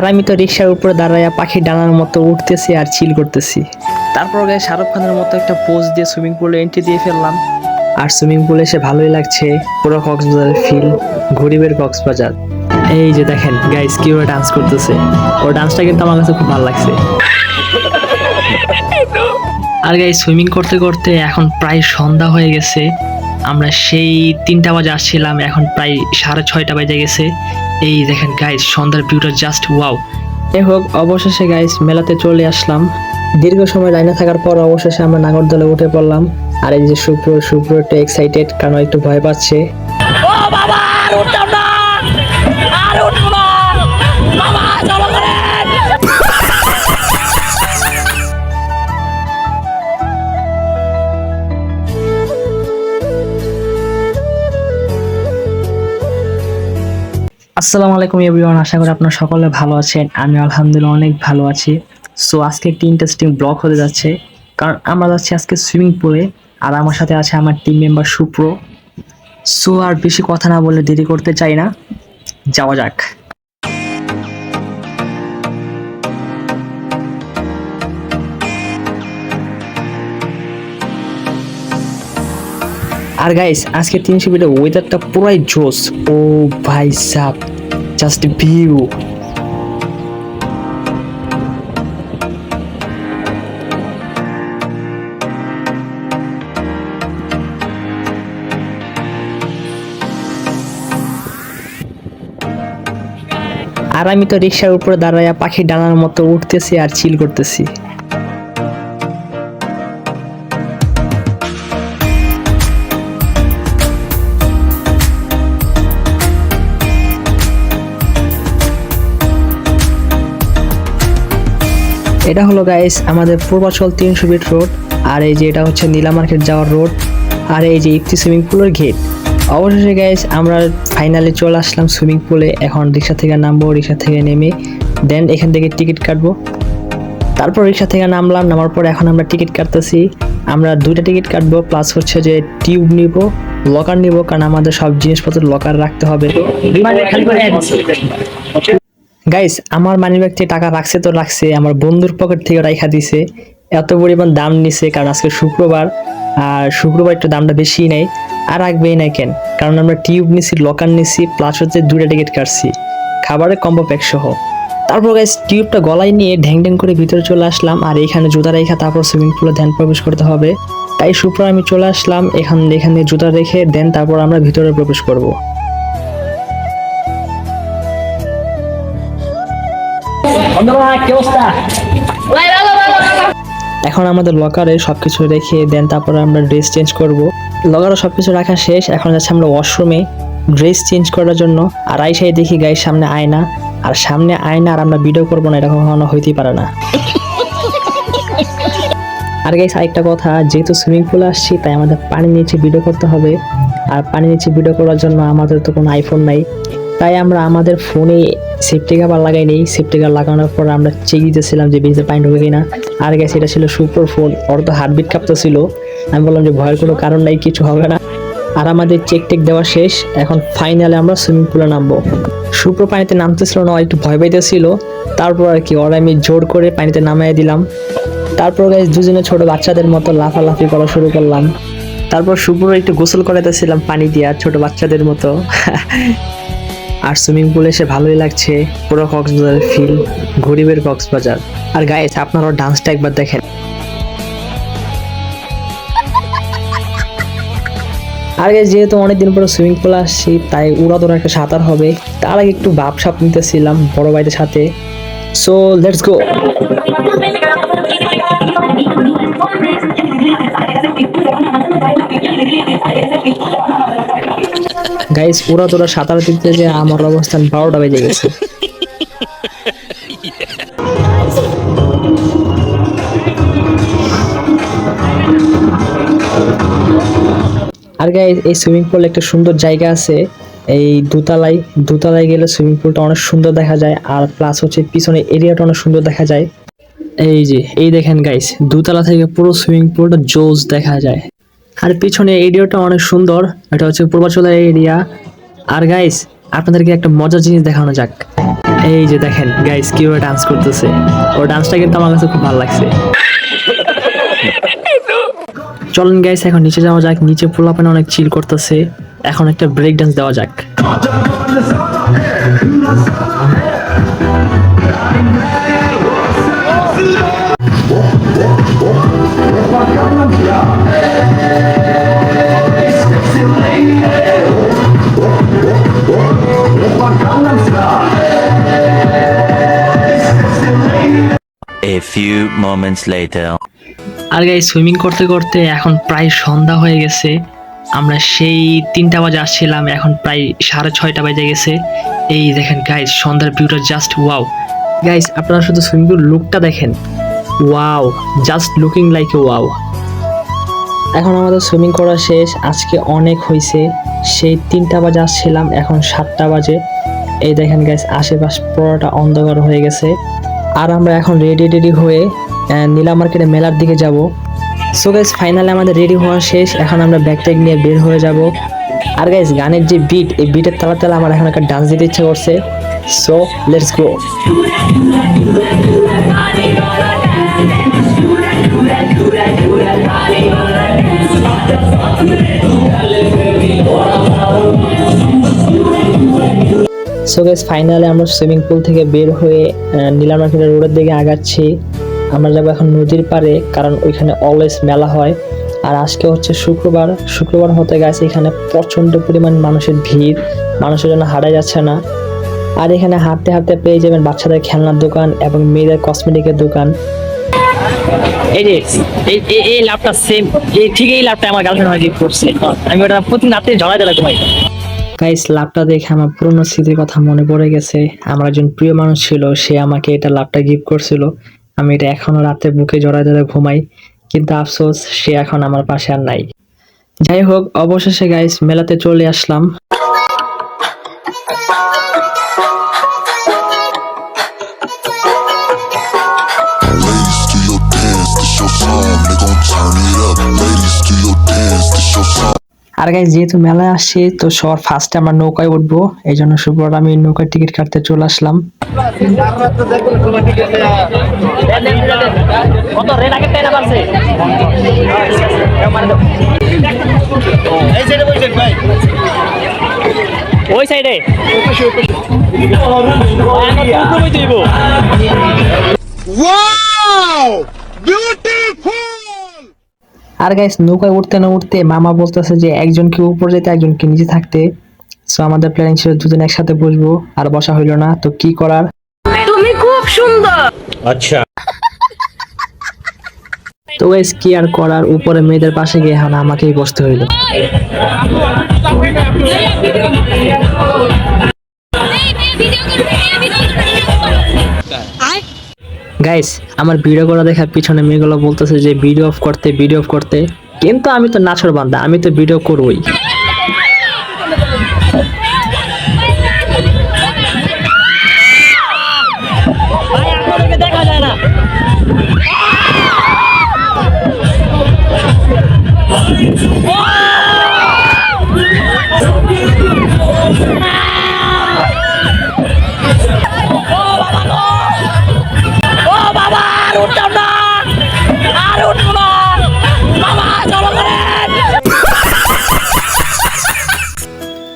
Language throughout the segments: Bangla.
আর আমি তো রিক্সার উপরে দাঁড়াইয়া পাখি ডানার মতো উঠতেছি আর চিল করতেছি। তারপর গায়ে শাহরুখ খানের মতো একটা পোজ দিয়ে সুইমিং পুলে এন্ট্রি দিয়ে ফেললাম। আর সুইমিং পুলে এসে ভালোই লাগছে। পুরো কক্সবাজারের ফিল গরিবের কক্সবাজার। এই যে দেখেন গাইস কীভাবে ডান্স করতেছে। ওর ডান্সটা কিন্তু আমার কাছে খুব ভালো লাগছে। আর গাই সুইমিং করতে করতে এখন প্রায় সন্ধ্যা হয়ে গেছে। আমরা সেই তিনটা বাজে আসছিলাম, এখন প্রায় সাড়ে ছয়টা বাজে গেছে। এই দেখেন গাইস সন্ধ্যার ভিউটা জাস্ট ওয়াও যাই হোক, অবশেষে গাইস মেলাতে চলে আসলাম। দীর্ঘ সময় লাইনে থাকার পর অবশেষে আমরা নাগরদলে উঠে পড়লাম। আর এই যে শুক্র শুক্র একটু এক্সাইটেড কারণ একটু ভয় পাচ্ছে। আসসালামু আলাইকুম এভরিওয়ান, আশা করি আপনারা সকলে ভালো আছেন। আমি আলহামদুলিল্লাহ অনেক ভালো আছি। সো আজকে একটি ইন্টারেস্টিং ব্লগ হতে যাচ্ছে। কারণ আমরা যাচ্ছি আজকে সুইমিং পুলে আর আমার সাথে আছে আমার টিম মেম্বার সুপ্র। সো আর বেশি কথা না বলে দেরি করতে চাই না। যাওয়া যাক। আর গাইস আজকে তিনশো মিটার ওয়েদারটা পুরাই জোস ও ভাই সাব। জাস্ট ভিউ আর আমি তো রিক্সার উপরে দাঁড়াইয়া পাখি ডানার মতো উঠতেছি আর চিল করতেছি। এটা হলো গাইস আমাদের পূর্বাচল তিনশো ফিট রোড আর এই যে এটা হচ্ছে নীলা মার্কেট যাওয়ার রোড আর এই যে ইফতি সুইমিং পুলের গেট অবশেষে গাইস আমরা ফাইনালি চলে আসলাম সুইমিং পুলে এখন রিক্সা থেকে নামবো রিক্সা থেকে নেমে দেন এখান থেকে টিকিট কাটবো। তারপর রিক্সা থেকে নামলাম নামার পর এখন আমরা টিকিট কাটতেছি। আমরা দুইটা টিকিট কাটবো প্লাস হচ্ছে যে টিউব নিব লকার নিব কারণ আমাদের সব জিনিসপত্র লকার রাখতে হবে। গাইস আমার মানি ব্যাগ থেকে টাকা রাখছে তো রাখছে, আমার বন্ধুর পকেট থেকে রাখা দিছে। এত পরিমাণ দাম নিছে, কারণ আজকে শুক্রবার, আর শুক্রবার একটু দামটা বেশি নেই। আর রাখবেই না কেন? কারণ আমরা টিউব নিছি লকার নিছি প্লাস হচ্ছে দুটা টিকিট কাটছি। খাবারের কম্বো প্যাক সহ। তারপর গাইস টিউবটা গলায় নিয়ে ঢ্যাং ঢ্যাং করে ভিতরে চলে আসলাম, আর এখানে জুতা রেখা, তারপর সুইমিং পুলে ধ্যান প্রবেশ করতে হবে। তাই শুক্রবার আমি চলে আসলাম, এখান এখানে জুতা রেখে দেন তারপর আমরা ভিতরে প্রবেশ করব। এখন আমাদের লকারে সবকিছু রেখে দেন, তারপরে আমরা ড্রেস চেঞ্জ করব। লকারে সবকিছু রাখা শেষ, এখন যাচ্ছে আমরা ওয়াশরুমে ড্রেস চেঞ্জ করার জন্য। আর আইসাই দেখি গায়ের সামনে আয়না, আর সামনে আয়না, আর আমরা ভিডিও করব না, এটা কখনো হইতেই পারে না। আর গাইস আরেকটা কথা, যেহেতু সুইমিং পুলে আসছি, তাই আমাদের পানি নিচে ভিডিও করতে হবে। আর পানি নিচে ভিডিও করার জন্য আমাদের তো কোনো আইফোন নাই। তাই আমরা আমাদের ফোনে সেফটি কাভার লাগাই নেই সেফটি কাভার লাগানোর পর আমরা চেক দিতেছিলাম যে ভিতরে পানি ঢুকে কিনা। আর গেছে এটা ছিল সুপার ফোন ওর তো হার্টবিট কাঁপতেছিল। আমি বললাম যে ভয়ের কোনো কারণ নাই, কিছু হবে না। আর আমাদের চেক টেক দেওয়া শেষ। এখন ফাইনালে আমরা সুইমিং পুলে নামবো। সুপ্র পানিতে নামতেছিল না, একটু ভয় পাইতেছিল। তারপর আর কি, ওরা আমি জোর করে পানিতে নামাই দিলাম। তারপর গাইজ দুজনে ছোট বাচ্চাদের মতো লাফালাফি করা শুরু করলাম। তারপর শুভ্র একটু গোসল করাতেছিলাম পানি দিয়ে, ছোট বাচ্চাদের মতো। আর সুইমিং পুলে এসে ভালোই লাগছে। পুরো কক্সবাজারের ফিল গরিবের কক্সবাজার। আর গাইজ আপনারা ডান্সটা একবার দেখেন। আর গাইজ যেহেতু অনেকদিন পরে সুইমিং পুলে আসছি, তাই উড়াদোড়া একটা সাঁতার হবে। তার আগে একটু ভাব সাপ নিতেছিলাম, বড় ভাইদের সাথে। সো লেটস গো গাইস পুরা তোরা সাঁতার দিতে যে আমার অবস্থান বারোটা বেজে গেছে। আর গাইস এই সুইমিং পুল একটা সুন্দর জায়গা আছে। এই দুতলায় দুতলায় গেলে সুইমিং পুলটা অনেক সুন্দর দেখা যায়, আর প্লাস হচ্ছে পিছনে এরিয়াটা অনেক সুন্দর দেখা যায়। এই যে, এই দেখেন গাইস দুতলা থেকে পুরো সুইমিং পুলটা জোস দেখা যায়। আর পিছনে এরিয়াটা অনেক সুন্দর। এটা হচ্ছে পূর্বাচলের এরিয়া আর গাইস আপনাদেরকে একটা মজার জিনিস দেখানো যাক। এই যে দেখেন গাইস কীভাবে ডান্স করতেছে। ওর ডান্সটা কিন্তু আমার কাছে খুব ভালো লাগছে। চলেন গাইস এখন নিচে যাওয়া যাক। নিচে পোলাপানে অনেক চিল করতেছে। এখন একটা ব্রেক ডান্স দেওয়া যাক। Moments later. আর গাই সুইমিং করতে করতে এখন প্রায় সন্ধ্যা হয়ে গেছে। আমরা সেই তিনটা বাজে আসছিলাম, এখন প্রায় সাড়ে ছয়টা বাজে গেছে। এই দেখেন গাইস সন্ধ্যার ভিউটা জাস্ট ওয়াও গাইস আপনারা শুধু সুইমিং পুল লুকটা দেখেন। Wow just looking like a wow এখন আমাদের সুইমিং করা শেষ, আজকে অনেক হয়েছে। সেই তিনটা বাজে আসছিলাম, এখন সাতটা বাজে। এই দেখেন গাইস আশেপাশ পুরোটা অন্ধকার হয়ে গেছে। আর আমরা এখন রেডি রেডি হয়ে নীলা মার্কেটে মেলার দিকে যাব। সো গাইস ফাইনালি আমাদের রেডি হওয়া শেষ। এখন আমরা ব্যাগ ট্যাগ নিয়ে বের হয়ে যাব। আর গাইস গানের যে বিট এই বিটের তালা তালা আমার এখন একটা ডান্স দিতে ইচ্ছে করছে। So let's go so guys finally আমরা সুইমিং পুল থেকে বের হয়ে নীলা মার্কেটের রোডের দিকে আগাচ্ছি। আমরা যাব এখন নদীর পাড়ে কারণ ওইখানে অলওয়েজ মেলা হয়। আর আজকে হচ্ছে শুক্রবার। শুক্রবার হতে গেছে এখানে প্রচণ্ড পরিমাণ মানুষের ভিড়। মানুষের জন্য হারাই যাচ্ছে না। আর এখানে হাঁটতে হাঁটতে পেয়ে যাবেন বাচ্চাদের খেলনার দোকান এবং মেয়েদের কসমেটিকের দোকান। এই যে এই এই- সেম এই ঠিক এই ল্যাপটা আমার গার্লফ্রেন্ড হয় করছে। আমি ওটা প্রতিদিন রাতে ঝড়াই দিলাম তোমায়। গাইস লাভটা দেখে আমার পুরনো স্মৃতির কথা মনে পড়ে গেছে। আমার একজন প্রিয় মানুষ ছিল সে আমাকে এটা লাভটা গিফট করছিল। আমি এটা এখনও রাতে বুকে জড়ায় জড়ায় ঘুমাই, কিন্তু আফসোস, সে এখন আমার পাশে আর নাই। যাই হোক, অবশেষে গাইস মেলাতে চলে আসলাম. আর গাইস যেহেতু মেলায় আসছি তো সবার ফার্স্টে আমরা নৌকায় উঠবো। এই জন্য শুক্রবার আমি নৌকায় টিকিট কাটতে চলে আসলাম। ওই সাইডে। আর গাইস নৌকায় উঠতে না উঠতে মামা বলতেছে যে একজনকে উপরে যেতে একজনকে নিচে থাকতে সো আমাদের প্ল্যানিং ছিল দুজন একসাথে বসবো আর বসা হইল না তো কি করার তুমি খুব সুন্দর আচ্ছা তো গাইস কি আর করার উপরে মেয়েদের পাশে গিয়ে এখন আমাকেই বসতে হইল গাইস আমার ভিডিও করা দেখার পিছনে মেয়েগুলো বলতেছে যে ভিডিও অফ করতে ভিডিও অফ করতে। কিন্তু আমি তো নাচর বান্দা, আমি তো ভিডিও করবই।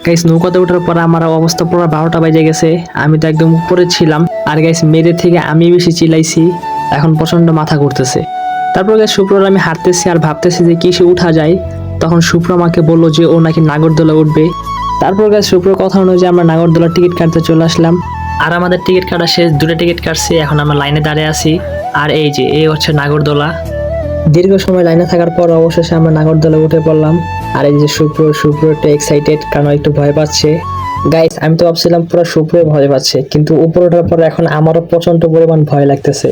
গাইস নৌকাতে ওঠার পর আমার অবস্থা পুরো বারোটা বাজে গেছে। আমি তো একদম উপরে ছিলাম। আর গাইস মেয়েদের থেকে আমি বেশি চিলাইছি। এখন প্রচণ্ড মাথা ঘুরতেছে। তারপর গাইস শুক্রবার আমি হাঁটতেছি আর ভাবতেছি যে কিসে উঠা যায়। তখন শুক্র আমাকে বলল যে ও নাকি নাগরদোলা উঠবে। তারপর গাইস শুক্র কথা অনুযায়ী আমরা নাগরদোলার টিকিট কাটতে চলে আসলাম। আর আমাদের টিকিট কাটা শেষ, দুটো টিকিট কাটছি। এখন আমরা লাইনে দাঁড়িয়ে আছি। আর এই যে, এই হচ্ছে নাগরদোলা। দীর্ঘ সময় লাইনে থাকার পর অবশেষে আমরা নাগরদলে উঠে পড়লাম। আর এই যে সুপ্র সুপ্র একটু এক্সাইটেড কারণ একটু ভয় পাচ্ছে। গাইস আমি তো ভাবছিলাম পুরো সুপ্র ভয় পাচ্ছে, কিন্তু উপরে ওঠার পর এখন আমারও প্রচণ্ড পরিমাণ ভয় লাগতেছে।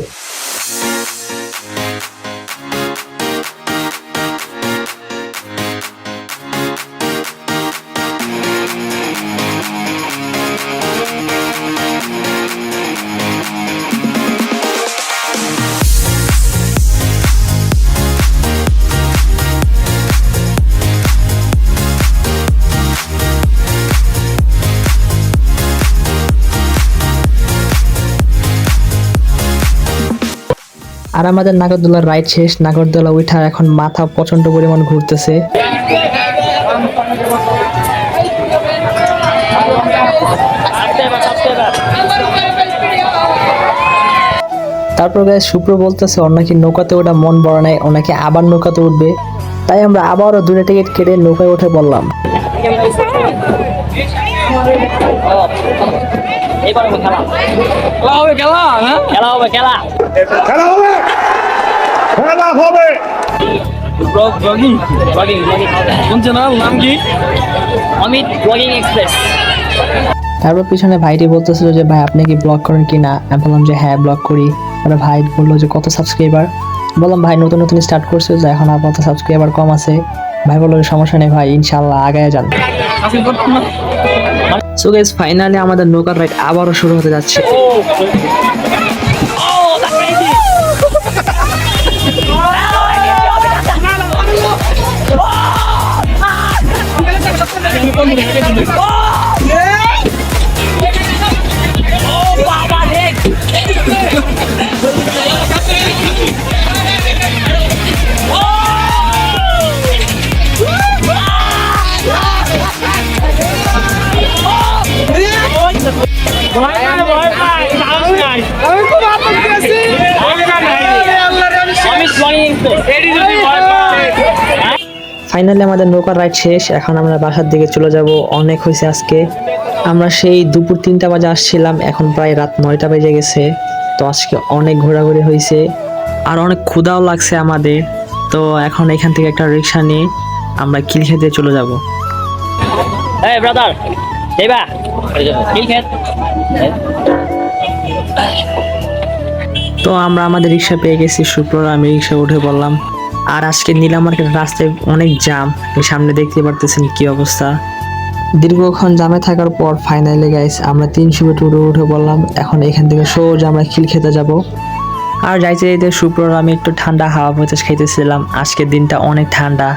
আর আমাদের নাগরদোলার রাইড শেষ, নাগরদোলা উঠা এখন মাথা প্রচণ্ড পরিমাণ ঘুরতেছে। তারপর গায়ে শুক্র বলতেছে, ওর নাকি নৌকাতে ওটা মন বড় নাই, ও নাকি আবার নৌকাতে উঠবে। তাই আমরা আবারও দূরে টিকিট কেটে নৌকায় উঠে বললাম খেলা হবে খেলা। খেলা হবে, খেলা। খেলা হবে। খেলা হবে। তারপর পিছনে ভাইটি বলতেছিল যে, ভাই, আপনি কি ব্লগ করেন কি না? আমি বললাম যে হ্যাঁ ব্লগ করি। তারপরে ভাই বলল যে, কত সাবস্ক্রাইবার বললাম, ভাই, নতুন নতুন স্টার্ট করছে যে এখন আপাতত সাবস্ক্রাইবার কম আছে। ভাই বলল সমস্যা নেই ভাই ইনশাল্লাহ আগায় যান। সো গাইস ফাইনালি আমাদের নৌকার রাইড আবারও শুরু হতে যাচ্ছে। 어! ফাইনালি আমাদের নৌকার রাইড শেষ এখন আমরা বাসার দিকে চলে যাব। অনেক হয়েছে আজকে। আমরা সেই দুপুর তিনটা বাজে আসছিলাম এখন প্রায় রাত নয়টা বেজে গেছে। তো আজকে অনেক ঘোরাঘুরি হয়েছে। আর অনেক ক্ষুধাও লাগছে আমাদের। তো এখন এখান থেকে একটা রিক্সা নিয়ে আমরা কিল খেতে চলে যাব। এই ব্রাদার দেবা কিল খেত তো আমরা আমাদের রিক্সা পেয়ে গেছি শুক্রবার আমি রিক্সা উঠে বললাম আর আজকে নীলা মার্কেট রাস্তায় অনেক জাম। সামনে দেখতে পারতেছেন কি অবস্থা। দীর্ঘক্ষণ জামে থাকার পর ফাইনালি গাইস আমরা তিনশো মিটার উঠে উঠে বললাম এখন এখান থেকে সোজা আমরা খিল খেতে যাব। আর যাইতে যাইতে শুক্রবার আমি একটু ঠান্ডা হাওয়া বাতাস খাইতেছিলাম। আজকের দিনটা অনেক ঠান্ডা।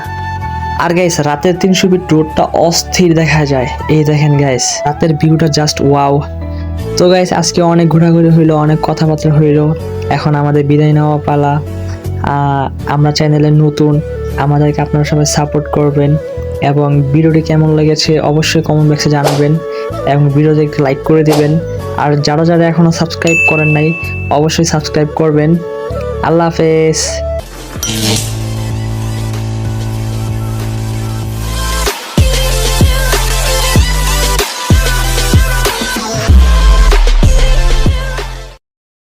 আর গাইস রাতের তিনশো ফিট রোডটা অস্থির দেখা যায়। এই দেখেন গাইস রাতের ভিউটা জাস্ট ওয়াও তো গাইস আজকে অনেক ঘোরাঘুরি হইল অনেক কথাবার্তা হইল। এখন আমাদের বিদায় নেওয়া পালা। আমরা চ্যানেলে নতুন, আমাদেরকে আপনারা সবাই সাপোর্ট করবেন এবং ভিডিওটি কেমন লেগেছে অবশ্যই কমেন্ট বক্সে জানাবেন এবং ভিডিওতে একটু লাইক করে দেবেন। আর যারা যারা এখনও সাবস্ক্রাইব করেন নাই, অবশ্যই সাবস্ক্রাইব করবেন। আল্লাহ হাফেজ।